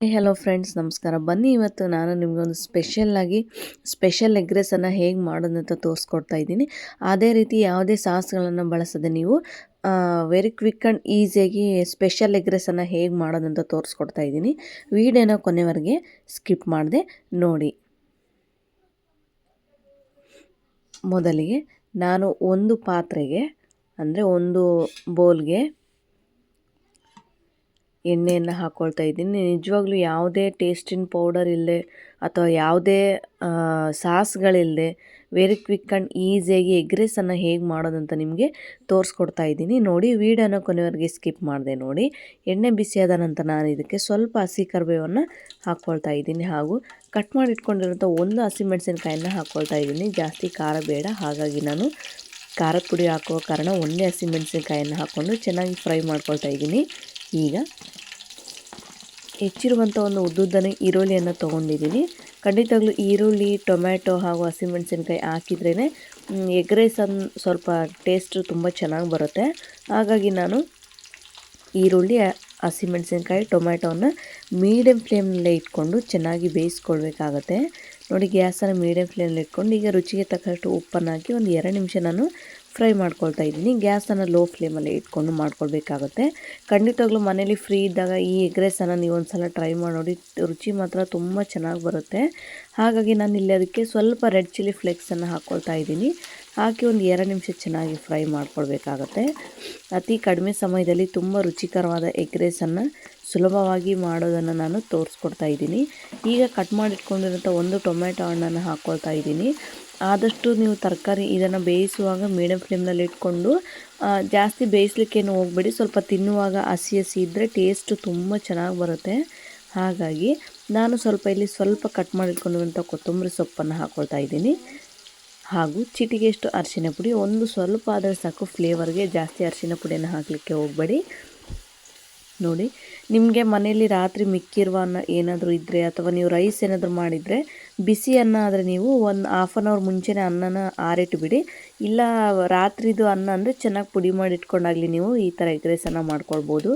Hello friends ನಮಸ್ಕಾರ. ಬನ್ನಿ, ಇವತ್ತು ನಾನು ನಿಮಗೊಂದು ಸ್ಪೆಷಲ್ಲಾಗಿ ಸ್ಪೆಷಲ್ ಎಗ್ ರೈಸನ್ನು ಹೇಗೆ ಮಾಡೋದಂತ ತೋರಿಸ್ಕೊಡ್ತಾ ಇದ್ದೀನಿ. ಅದೇ ರೀತಿ ಯಾವುದೇ ಸಾಸ್ಗಳನ್ನು ಬಳಸದೆ ನೀವು ವೆರಿ ಕ್ವಿಕ್ ಆ್ಯಂಡ್ ಈಸಿಯಾಗಿ ಸ್ಪೆಷಲ್ ಎಗ್ ರೈಸನ್ನು ಹೇಗೆ ಮಾಡೋದಂತ ತೋರಿಸ್ಕೊಡ್ತಾ ಇದ್ದೀನಿ. ವಿಡಿಯೋನ ಕೊನೆವರೆಗೆ ಸ್ಕಿಪ್ ಮಾಡದೆ ನೋಡಿ. ಮೊದಲಿಗೆ ನಾನು ಒಂದು ಪಾತ್ರೆಗೆ, ಅಂದರೆ ಒಂದು ಬೌಲ್ಗೆ ಎಣ್ಣೆಯನ್ನು ಹಾಕ್ಕೊಳ್ತಾ ಇದ್ದೀನಿ. ನಿಜವಾಗ್ಲೂ ಯಾವುದೇ ಟೇಸ್ಟಿನ ಪೌಡರ್ ಇಲ್ಲದೆ ಅಥವಾ ಯಾವುದೇ ಸಾಸ್ಗಳಿಲ್ಲದೆ ವೆರಿ ಕ್ವಿಕ್ ಆ್ಯಂಡ್ ಈಸಿಯಾಗಿ ಎಗ್ ರೈಸನ್ನು ಹೇಗೆ ಮಾಡೋದಂತ ನಿಮಗೆ ತೋರಿಸ್ಕೊಡ್ತಾ ಇದ್ದೀನಿ. ನೋಡಿ, ವೀಡಿಯೋನ ಕೊನೆವರೆಗೆ ಸ್ಕಿಪ್ ಮಾಡಿದೆ ನೋಡಿ. ಎಣ್ಣೆ ಬಿಸಿಯಾದ ನಂತರ ನಾನು ಇದಕ್ಕೆ ಸ್ವಲ್ಪ ಹಸಿ ಕರ್ಬೇವನ್ನು ಹಾಕ್ಕೊಳ್ತಾ ಇದ್ದೀನಿ. ಹಾಗೂ ಕಟ್ ಮಾಡಿ ಇಟ್ಕೊಂಡಿರೋಂಥ ಒಂದು ಹಸಿಮೆಣಸಿನ್ಕಾಯನ್ನು ಹಾಕ್ಕೊಳ್ತಾ ಇದ್ದೀನಿ. ಜಾಸ್ತಿ ಖಾರ ಬೇಡ. ಹಾಗಾಗಿ ನಾನು ಖಾರದ ಪುಡಿ ಹಾಕುವ ಕಾರಣ ಒಂದೇ ಹಸಿಮೆಣಸಿನ್ಕಾಯನ್ನು ಹಾಕ್ಕೊಂಡು ಚೆನ್ನಾಗಿ ಫ್ರೈ ಮಾಡ್ಕೊಳ್ತಾ ಇದ್ದೀನಿ. ಈಗ ಹೆಚ್ಚಿರುವಂಥ ಒಂದು ಉದ್ದುದ್ದನೇ ಈರುಳ್ಳಿಯನ್ನು ತೊಗೊಂಡಿದ್ದೀನಿ. ಖಂಡಿತವಾಗ್ಲೂ ಈರುಳ್ಳಿ, ಟೊಮ್ಯಾಟೊ ಹಾಗೂ ಹಸಿಮೆಣಸಿನ್ಕಾಯಿ ಹಾಕಿದ್ರೇ ಎಗ್ ರೈಸ್ ಅನ್ನು ಸ್ವಲ್ಪ ಟೇಸ್ಟು ತುಂಬ ಚೆನ್ನಾಗಿ ಬರುತ್ತೆ. ಹಾಗಾಗಿ ನಾನು ಈರುಳ್ಳಿ, ಹಸಿಮೆಣಸಿನ್ಕಾಯಿ, ಟೊಮ್ಯಾಟೋವನ್ನು ಮೀಡಿಯಮ್ ಫ್ಲೇಮ್ನಲ್ಲೇ ಇಟ್ಕೊಂಡು ಚೆನ್ನಾಗಿ ಬೇಯಿಸ್ಕೊಳ್ಬೇಕಾಗತ್ತೆ. ನೋಡಿ ಗ್ಯಾಸನ್ನು ಮೀಡಿಯಂ ಫ್ಲೇಮಲ್ಲಿ ಇಟ್ಕೊಂಡು ಈಗ ರುಚಿಗೆ ತಕ್ಕಷ್ಟು ಉಪ್ಪನ್ನು ಹಾಕಿ ಒಂದು ಎರಡು ನಿಮಿಷ ನಾನು ಫ್ರೈ ಮಾಡ್ಕೊಳ್ತಾ ಇದ್ದೀನಿ. ಗ್ಯಾಸನ್ನು ಲೋ ಫ್ಲೇಮಲ್ಲಿ ಇಟ್ಕೊಂಡು ಮಾಡ್ಕೊಳ್ಬೇಕಾಗುತ್ತೆ. ಖಂಡಿತವಾಗ್ಲೂ ಮನೇಲಿ ಫ್ರೀ ಇದ್ದಾಗ ಈ ಎಗ್ ರೈಸನ್ನು ನೀವು ಒಂದು ಸಲ ಟ್ರೈ ಮಾಡಿ ರುಚಿ ಮಾತ್ರ ತುಂಬ ಚೆನ್ನಾಗಿ ಬರುತ್ತೆ. ಹಾಗಾಗಿ ನಾನು ಇಲ್ಲಿ ಅದಕ್ಕೆ ಸ್ವಲ್ಪ ರೆಡ್ ಚಿಲ್ಲಿ ಫ್ಲೇಕ್ಸನ್ನು ಹಾಕ್ಕೊಳ್ತಾ ಇದ್ದೀನಿ. ಹಾಕಿ ಒಂದು ಎರಡು ನಿಮಿಷ ಚೆನ್ನಾಗಿ ಫ್ರೈ ಮಾಡ್ಕೊಳ್ಬೇಕಾಗತ್ತೆ ಅತಿ ಕಡಿಮೆ ಸಮಯದಲ್ಲಿ ತುಂಬ ರುಚಿಕರವಾದ ಎಗ್ ರೈಸನ್ನು ಸುಲಭವಾಗಿ ಮಾಡೋದನ್ನು ನಾನು ತೋರಿಸ್ಕೊಡ್ತಾ ಇದ್ದೀನಿ. ಈಗ ಕಟ್ ಮಾಡಿಟ್ಕೊಂಡಿರೋಂಥ ಒಂದು ಟೊಮೆಟೊ ಹಣ್ಣನ್ನು ಹಾಕ್ಕೊಳ್ತಾ ಇದ್ದೀನಿ. ಆದಷ್ಟು ನೀವು ತರಕಾರಿ ಇದನ್ನು ಬೇಯಿಸುವಾಗ ಮೀಡಿಯಮ್ ಫ್ಲೇಮ್ನಲ್ಲಿ ಇಟ್ಕೊಂಡು ಜಾಸ್ತಿ ಬೇಯಿಸ್ಲಿಕ್ಕೇನು ಹೋಗಬೇಡಿ. ಸ್ವಲ್ಪ ತಿನ್ನುವಾಗ ಹಸಿ ಹಸಿ ಇದ್ದರೆ ಟೇಸ್ಟು ತುಂಬ ಚೆನ್ನಾಗಿ ಬರುತ್ತೆ. ಹಾಗಾಗಿ ನಾನು ಸ್ವಲ್ಪ ಇಲ್ಲಿ ಸ್ವಲ್ಪ ಕಟ್ ಮಾಡಿಟ್ಕೊಂಡಿರುವಂಥ ಕೊತ್ತಂಬರಿ ಸೊಪ್ಪನ್ನು ಹಾಕ್ಕೊಳ್ತಾ ಇದ್ದೀನಿ. ಹಾಗೂ ಚಿಟಿಗೆಷ್ಟು ಅರಿಶಿನ ಪುಡಿ, ಒಂದು ಸ್ವಲ್ಪ ಆದರೆ ಸಾಕು ಫ್ಲೇವರ್ಗೆ ಜಾಸ್ತಿ ಅರಿಶಿನ ಪುಡಿಯನ್ನು ಹಾಕಲಿಕ್ಕೆ ಹೋಗಬೇಡಿ. ನೋಡಿ, ನಿಮಗೆ ಮನೆಯಲ್ಲಿ ರಾತ್ರಿ ಮಿಕ್ಕಿರುವ ಏನಾದರೂ ಇದ್ದರೆ ಅಥವಾ ನೀವು ರೈಸ್ ಏನಾದರೂ ಮಾಡಿದರೆ ಬಿಸಿ ಅನ್ನ ಆದರೆ ನೀವು ಒಂದು ಹಾಫ್ ಆನ್ ಅವರ್ ಮುಂಚೆನೇ ಅನ್ನನ ಆರಿಟ್ಬಿಡಿ. ಇಲ್ಲ ರಾತ್ರಿದು ಅನ್ನ ಅಂದರೆ ಚೆನ್ನಾಗಿ ಪುಡಿ ಮಾಡಿ ಇಟ್ಕೊಂಡಾಗಲಿ ನೀವು ಈ ಥರ ಎಗ್ ರೈಸನ್ನು ಮಾಡ್ಕೊಳ್ಬೋದು.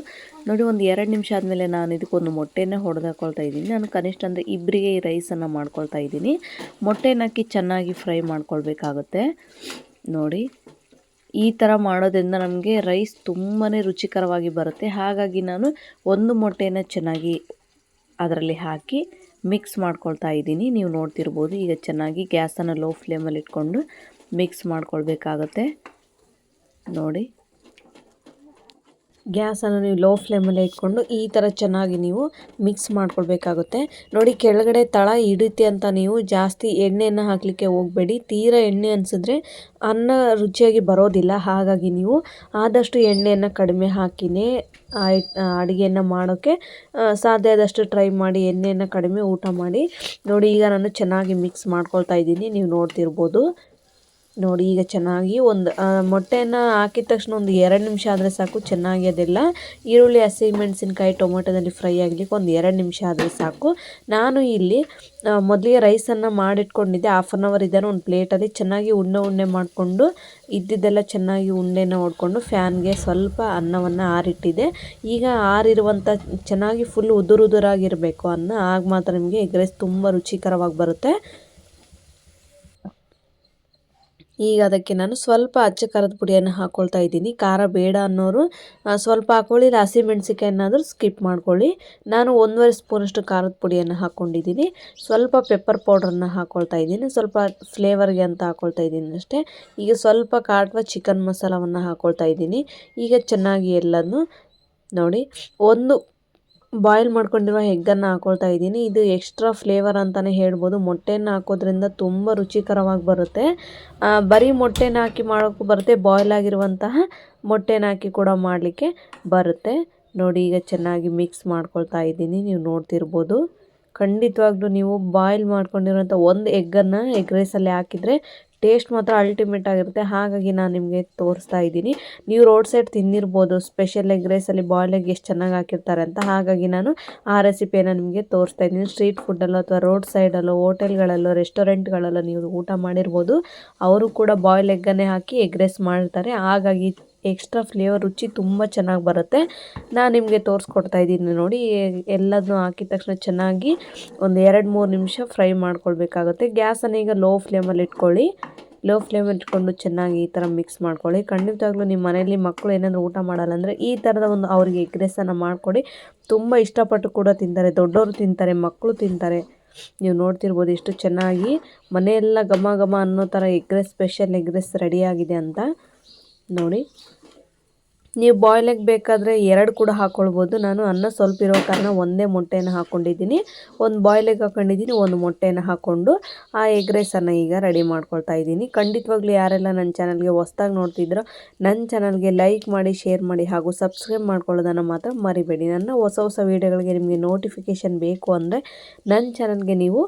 ನೋಡಿ ಒಂದು ಎರಡು ನಿಮಿಷ ಆದಮೇಲೆ ನಾನು ಇದಕ್ಕೊಂದು ಮೊಟ್ಟೆನೇ ಹೊಡೆದಾಕೊಳ್ತಾ ಇದ್ದೀನಿ. ನಾನು ಕನಿಷ್ಠ ಅಂದರೆ ಇಬ್ಬರಿಗೆ ಈ ರೈಸನ್ನು ಮಾಡ್ಕೊಳ್ತಾ ಇದ್ದೀನಿ. ಮೊಟ್ಟೆನ ಹಾಕಿ ಚೆನ್ನಾಗಿ ಫ್ರೈ ಮಾಡ್ಕೊಳ್ಬೇಕಾಗುತ್ತೆ. ನೋಡಿ, ಈ ಥರ ಮಾಡೋದ್ರಿಂದ ನಮಗೆ ರೈಸ್ ತುಂಬಾ ರುಚಿಕರವಾಗಿ ಬರುತ್ತೆ. ಹಾಗಾಗಿ ನಾನು ಒಂದು ಮೊಟ್ಟೆನ ಚೆನ್ನಾಗಿ ಅದರಲ್ಲಿ ಹಾಕಿ ಮಿಕ್ಸ್ ಮಾಡ್ಕೊಳ್ತಾ ಇದ್ದೀನಿ. ನೀವು ನೋಡ್ತಿರ್ಬೋದು ಈಗ ಚೆನ್ನಾಗಿ ಗ್ಯಾಸನ್ನು ಲೋ ಫ್ಲೇಮಲ್ಲಿ ಇಟ್ಕೊಂಡು ಮಿಕ್ಸ್ ಮಾಡ್ಕೊಳ್ಬೇಕಾಗತ್ತೆ. ನೋಡಿ. ಗ್ಯಾಸನ್ನು ನೀವು ಲೋ ಫ್ಲೇಮಲ್ಲಿ ಇಟ್ಕೊಂಡು ಈ ಥರ ಚೆನ್ನಾಗಿ ನೀವು ಮಿಕ್ಸ್ ಮಾಡ್ಕೊಳ್ಬೇಕಾಗುತ್ತೆ. ನೋಡಿ, ಕೆಳಗಡೆ ತಳ ಹಿಡುತ್ತೆ ಅಂತ ನೀವು ಜಾಸ್ತಿ ಎಣ್ಣೆಯನ್ನು ಹಾಕಲಿಕ್ಕೆ ಹೋಗಬೇಡಿ. ತೀರಾ ಎಣ್ಣೆ ಅನಿಸಿದ್ರೆ ಅನ್ನ ರುಚಿಯಾಗಿ ಬರೋದಿಲ್ಲ. ಹಾಗಾಗಿ ನೀವು ಆದಷ್ಟು ಎಣ್ಣೆಯನ್ನು ಕಡಿಮೆ ಹಾಕಿನೇ ಅಡುಗೆಯನ್ನು ಮಾಡೋಕ್ಕೆ ಸಾಧ್ಯ ಆದಷ್ಟು ಟ್ರೈ ಮಾಡಿ ಎಣ್ಣೆಯನ್ನು ಕಡಿಮೆ ಊಟ ಮಾಡಿ. ನೋಡಿ, ಈಗ ನಾನು ಚೆನ್ನಾಗಿ ಮಿಕ್ಸ್ ಮಾಡ್ಕೊಳ್ತಾ ಇದ್ದೀನಿ. ನೀವು ನೋಡ್ತಿರ್ಬೋದು. ನೋಡಿ, ಈಗ ಚೆನ್ನಾಗಿ ಒಂದು ಮೊಟ್ಟೆಯನ್ನು ಹಾಕಿದ ತಕ್ಷಣ ಒಂದು ಎರಡು ನಿಮಿಷ ಆದರೆ ಸಾಕು, ಚೆನ್ನಾಗಿ ಅದೆಲ್ಲ. ಈರುಳ್ಳಿ ಹಸಿಮೆಣಸಿನ್ಕಾಯಿ ಟೊಮೊಟೊದಲ್ಲಿ ಫ್ರೈ ಆಗಲಿಕ್ಕೆ ಒಂದು ಎರಡು ನಿಮಿಷ ಆದರೆ ಸಾಕು. ನಾನು ಇಲ್ಲಿ ಮೊದಲಿಗೆ ರೈಸನ್ನು ಮಾಡಿಟ್ಕೊಂಡಿದ್ದೆ. ಹಾಫ್ ಆನ್ ಅವರ್ ಇದ್ದಾರೆ ಒಂದು ಪ್ಲೇಟಲ್ಲಿ ಚೆನ್ನಾಗಿ ಉಂಡೆ ಉಂಡೆ ಮಾಡಿಕೊಂಡು, ಇದ್ದಿದ್ದೆಲ್ಲ ಚೆನ್ನಾಗಿ ಉಂಡೆನ ಹೊಡ್ಕೊಂಡು ಫ್ಯಾನ್ಗೆ ಸ್ವಲ್ಪ ಅನ್ನವನ್ನು ಆರಿಟ್ಟಿದೆ. ಈಗ ಆರಿರುವಂಥ ಚೆನ್ನಾಗಿ ಫುಲ್ ಉದುರುದುರಾಗಿರಬೇಕು ಅನ್ನ, ಆಗ ಮಾತ್ರ ನಿಮಗೆ ಎಗ್ ರೈಸ್ ತುಂಬ ರುಚಿಕರವಾಗಿ ಬರುತ್ತೆ. ಈಗ ಅದಕ್ಕೆ ನಾನು ಸ್ವಲ್ಪ ಅಚ್ಚ ಖಾರದ ಪುಡಿಯನ್ನು ಹಾಕ್ಕೊಳ್ತಾ ಇದ್ದೀನಿ. ಖಾರ ಬೇಡ ಅನ್ನೋರು ಸ್ವಲ್ಪ ಹಾಕ್ಕೊಳ್ಳಿ ಇಲ್ಲ ಹಸಿಮೆಣ್ಸಿಕಾಯನ್ನಾದರೂ ಸ್ಕಿಪ್ ಮಾಡ್ಕೊಳ್ಳಿ. ನಾನು ಒಂದೂವರೆ ಸ್ಪೂನಷ್ಟು ಖಾರದ ಪುಡಿಯನ್ನು ಹಾಕ್ಕೊಂಡಿದ್ದೀನಿ ಸ್ವಲ್ಪ ಪೆಪ್ಪರ್ ಪೌಡ್ರನ್ನ ಹಾಕ್ಕೊಳ್ತಾ ಇದ್ದೀನಿ. ಸ್ವಲ್ಪ ಫ್ಲೇವರ್ಗೆ ಅಂತ ಹಾಕ್ಕೊಳ್ತಾ ಇದ್ದೀನಿ ಅಷ್ಟೇ. ಈಗ ಸ್ವಲ್ಪ ಕಾಟುವ ಚಿಕನ್ ಮಸಾಲವನ್ನು ಹಾಕ್ಕೊಳ್ತಾ ಇದ್ದೀನಿ. ಈಗ ಚೆನ್ನಾಗಿ ಎಲ್ಲನೂ ನೋಡಿ, ಒಂದು ಬಾಯ್ಲ್ ಮಾಡ್ಕೊಂಡಿರುವ ಎಗ್ಗನ್ನು ಹಾಕ್ಕೊಳ್ತಾ ಇದ್ದೀನಿ. ಇದು ಎಕ್ಸ್ಟ್ರಾ ಫ್ಲೇವರ್ ಅಂತಲೇ ಹೇಳ್ಬೋದು. ಮೊಟ್ಟೆಯನ್ನು ಹಾಕೋದ್ರಿಂದ ತುಂಬ ರುಚಿಕರವಾಗಿ ಬರುತ್ತೆ. ಬರೀ ಮೊಟ್ಟೆನ ಹಾಕಿ ಮಾಡೋಕ್ಕೂ ಬರುತ್ತೆ. ಬಾಯ್ಲ್ ಆಗಿರುವಂತಹ ಮೊಟ್ಟೆನ ಹಾಕಿ ಕೂಡ ಮಾಡಲಿಕ್ಕೆ ಬರುತ್ತೆ. ನೋಡಿ, ಈಗ ಚೆನ್ನಾಗಿ ಮಿಕ್ಸ್ ಮಾಡ್ಕೊಳ್ತಾ ಇದ್ದೀನಿ. ನೀವು ನೋಡ್ತಿರ್ಬೋದು. ಖಂಡಿತವಾಗ್ಲೂ ನೀವು ಬಾಯ್ಲ್ ಮಾಡ್ಕೊಂಡಿರುವಂಥ ಒಂದು ಎಗ್ಗನ್ನು ಎಗ್ ರೈಸಲ್ಲಿ ಹಾಕಿದರೆ ಟೇಸ್ಟ್ ಮಾತ್ರ ಅಲ್ಟಿಮೇಟ್ ಆಗಿರುತ್ತೆ. ಹಾಗಾಗಿ ನಾನು ನಿಮಗೆ ತೋರಿಸ್ತಾ ಇದ್ದೀನಿ. ನೀವು ರೋಡ್ ಸೈಡ್ ತಿಂದಿರ್ಬೋದು. ಸ್ಪೆಷಲ್ ಎಗ್ ರೈಸಲ್ಲಿ ಬಾಯ್ಲ್ ಎಗ್ ಎಷ್ಟು ಚೆನ್ನಾಗಿ ಹಾಕಿರ್ತಾರೆ ಅಂತ. ಹಾಗಾಗಿ ನಾನು ಆ ರೆಸಿಪಿಯನ್ನು ನಿಮಗೆ ತೋರಿಸ್ತಾ ಇದ್ದೀನಿ. ಸ್ಟ್ರೀಟ್ ಫುಡ್ಡಲ್ಲೋ ಅಥವಾ ರೋಡ್ ಸೈಡಲ್ಲೋ ಹೋಟೆಲ್ಗಳಲ್ಲೋ ರೆಸ್ಟೋರೆಂಟ್ಗಳಲ್ಲೋ ನೀವು ಊಟ ಮಾಡಿರ್ಬೋದು. ಅವರು ಕೂಡ ಬಾಯ್ಲ್ ಎಗ್ಗನ್ನೇ ಹಾಕಿ ಎಗ್ ರೈಸ್ ಮಾಡ್ತಾರೆ. ಹಾಗಾಗಿ ಎಕ್ಸ್ಟ್ರಾ ಫ್ಲೇವರ್, ರುಚಿ ತುಂಬ ಚೆನ್ನಾಗಿ ಬರುತ್ತೆ. ನಾನು ನಿಮಗೆ ತೋರಿಸ್ಕೊಡ್ತಾ ಇದ್ದೀನಿ ನೋಡಿ ಎಲ್ಲದನ್ನೂ ಹಾಕಿದ ತಕ್ಷಣ ಚೆನ್ನಾಗಿ ಒಂದು ಎರಡು ಮೂರು ನಿಮಿಷ ಫ್ರೈ ಮಾಡ್ಕೊಳ್ಬೇಕಾಗುತ್ತೆ. ಗ್ಯಾಸನ್ನು ಈಗ ಲೋ ಫ್ಲೇಮಲ್ಲಿ ಇಟ್ಕೊಳ್ಳಿ. ಲೋ ಫ್ಲೇಮ್ ಇಟ್ಕೊಂಡು ಚೆನ್ನಾಗಿ ಈ ಥರ ಮಿಕ್ಸ್ ಮಾಡ್ಕೊಳ್ಳಿ. ಖಂಡಿತವಾಗ್ಲೂ ನಿಮ್ಮ ಮನೆಯಲ್ಲಿ ಮಕ್ಕಳು ಏನಾದರೂ ಊಟ ಮಾಡಲ್ಲ ಅಂದರೆ ಈ ಥರದ ಒಂದು ಅವ್ರಿಗೆ ಎಗ್ ರೈಸನ್ನು ಮಾಡಿಕೊಡಿ. ತುಂಬ ಇಷ್ಟಪಟ್ಟು ಕೂಡ ತಿಂತಾರೆ, ದೊಡ್ಡವರು ತಿಂತಾರೆ ಮಕ್ಕಳು ತಿಂತಾರೆ. ನೀವು ನೋಡ್ತಿರ್ಬೋದು ಎಷ್ಟು ಚೆನ್ನಾಗಿ ಮನೆಯೆಲ್ಲ ಘಮ ಘಮ ಅನ್ನೋ ಥರ egg rice, special egg rice ರೆಡಿಯಾಗಿದೆ ಅಂತ. ನೋಡಿ. ನೀವು ಬಾಯ್ಲ್ ಎಗ್ ಬೇಕಾದರೆ ಎರಡು ಕೂಡ ಹಾಕ್ಕೊಳ್ಬೋದು ನಾನು ಅನ್ನ ಸ್ವಲ್ಪ ಇರೋ ಕಾರಣ ಒಂದೇ ಮೊಟ್ಟೆಯನ್ನು ಹಾಕ್ಕೊಂಡಿದ್ದೀನಿ ಒಂದು ಬಾಯ್ಲ್ ಎಗ್ ಹಾಕ್ಕೊಂಡಿದ್ದೀನಿ ಒಂದು ಮೊಟ್ಟೆಯನ್ನು ಹಾಕ್ಕೊಂಡು ಆ ಎಗ್ ರೈಸನ್ನು ಈಗ ರೆಡಿ ಮಾಡ್ಕೊಳ್ತಾ ಇದ್ದೀನಿ. ಖಂಡಿತವಾಗ್ಲೂ ಯಾರೆಲ್ಲ ನನ್ನ ಚಾನಲ್ಗೆ ಹೊಸ್ದಾಗಿ ನೋಡ್ತಿದ್ರೋ, ನನ್ನ ಚಾನಲ್ಗೆ ಲೈಕ್ ಮಾಡಿ ಶೇರ್ ಮಾಡಿ ಹಾಗೂ ಸಬ್ಸ್ಕ್ರೈಬ್ ಮಾಡ್ಕೊಳ್ಳೋದನ್ನು ಮಾತ್ರ ಮರಿಬೇಡಿ. ನನ್ನ ಹೊಸ ಹೊಸ ವೀಡಿಯೋಗಳಿಗೆ ನಿಮಗೆ ನೋಟಿಫಿಕೇಷನ್ ಬೇಕು ಅಂದರೆ ನನ್ನ ಚಾನಲ್ಗೆ ನೀವು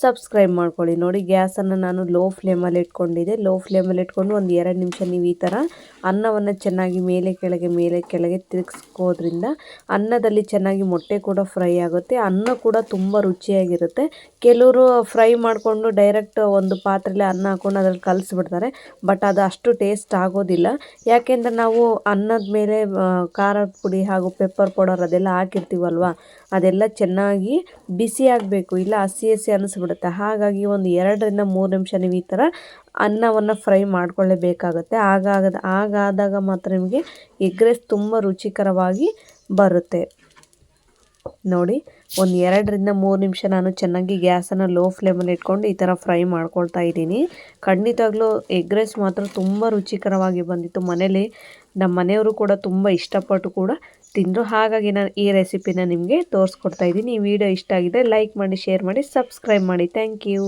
ಸಬ್ಸ್ಕ್ರೈಬ್ ಮಾಡ್ಕೊಳ್ಳಿ. ನೋಡಿ ಗ್ಯಾಸನ್ನು ನಾನು ಲೋ ಫ್ಲೇಮಲ್ಲಿ ಇಟ್ಕೊಂಡಿದ್ದೆ. ಲೋ ಫ್ಲೇಮಲ್ಲಿ ಇಟ್ಕೊಂಡು ಒಂದು ಎರಡು ನಿಮಿಷ ನೀವು ಈ ಥರ ಅನ್ನವನ್ನು ಚೆನ್ನಾಗಿ ಮೇಲೆ ಕೆಳಗೆ ಮೇಲೆ ಕೆಳಗೆ ತಿರುಗಿಸ್ಕೋದ್ರಿಂದ ಅನ್ನದಲ್ಲಿ ಚೆನ್ನಾಗಿ ಮೊಟ್ಟೆ ಕೂಡ ಫ್ರೈ ಆಗುತ್ತೆ. ಅನ್ನ ಕೂಡ ತುಂಬ ರುಚಿಯಾಗಿರುತ್ತೆ. ಕೆಲವರು ಫ್ರೈ ಮಾಡಿಕೊಂಡು ಡೈರೆಕ್ಟ್ ಒಂದು ಪಾತ್ರೆಯಲ್ಲಿ ಅನ್ನ ಹಾಕ್ಕೊಂಡು ಅದರಲ್ಲಿ ಕಲಿಸ್ಬಿಡ್ತಾರೆ. ಬಟ್ ಅದು ಅಷ್ಟು ಟೇಸ್ಟ್ ಆಗೋದಿಲ್ಲ. ಯಾಕೆಂದರೆ ನಾವು ಅನ್ನದ ಮೇಲೆ ಖಾರದ ಪುಡಿ ಹಾಗೂ ಪೆಪ್ಪರ್ ಪೌಡರ್ ಅದೆಲ್ಲ ಹಾಕಿರ್ತೀವಲ್ವ? ಅದೆಲ್ಲ ಚೆನ್ನಾಗಿ ಬಿಸಿ ಆಗಬೇಕು. ಇಲ್ಲ, ಹಸಿ ಹಸಿ ಅನ್ನಿಸ್ಬಿಡುತ್ತೆ ಹಾಗಾಗಿ ಒಂದು ಎರಡರಿಂದ ಮೂರು ನಿಮಿಷ ನೀವು ಈ ಥರ ಅನ್ನವನ್ನು ಫ್ರೈ ಮಾಡ್ಕೊಳ್ಳೇಬೇಕಾಗುತ್ತೆ. ಆಗಾಗದ ಆಗಾದಾಗ ಮಾತ್ರ ನಿಮಗೆ ಎಗ್ ರೈಸ್ ತುಂಬ ರುಚಿಕರವಾಗಿ ಬರುತ್ತೆ. ನೋಡಿ, ಒಂದು ಎರಡರಿಂದ ಮೂರು ನಿಮಿಷ ನಾನು ಚೆನ್ನಾಗಿ ಗ್ಯಾಸನ್ನು ಲೋ ಫ್ಲೇಮಲ್ಲಿ ಇಟ್ಕೊಂಡು ಈ ಥರ ಫ್ರೈ ಮಾಡ್ಕೊಳ್ತಾ ಇದ್ದೀನಿ. ಖಂಡಿತವಾಗ್ಲೂ ಎಗ್ ರೈಸ್ ಮಾತ್ರ ತುಂಬ ರುಚಿಕರವಾಗಿ ಬಂದಿತ್ತು. ಮನೇಲಿ ನಮ್ಮ ಮನೆಯವರು ಕೂಡ ತುಂಬ ಇಷ್ಟಪಟ್ಟು ಕೂಡ ತಿಂದರು. ಹಾಗಾಗಿ ನಾನು ಈ ರೆಸಿಪಿನ ನಿಮಗೆ ತೋರಿಸ್ಕೊಡ್ತಾ ಇದ್ದೀನಿ. ಈ ವಿಡಿಯೋ ಇಷ್ಟ ಆಗಿದೆ ಲೈಕ್ ಮಾಡಿ, ಶೇರ್ ಮಾಡಿ, ಸಬ್ಸ್ಕ್ರೈಬ್ ಮಾಡಿ. Thank you.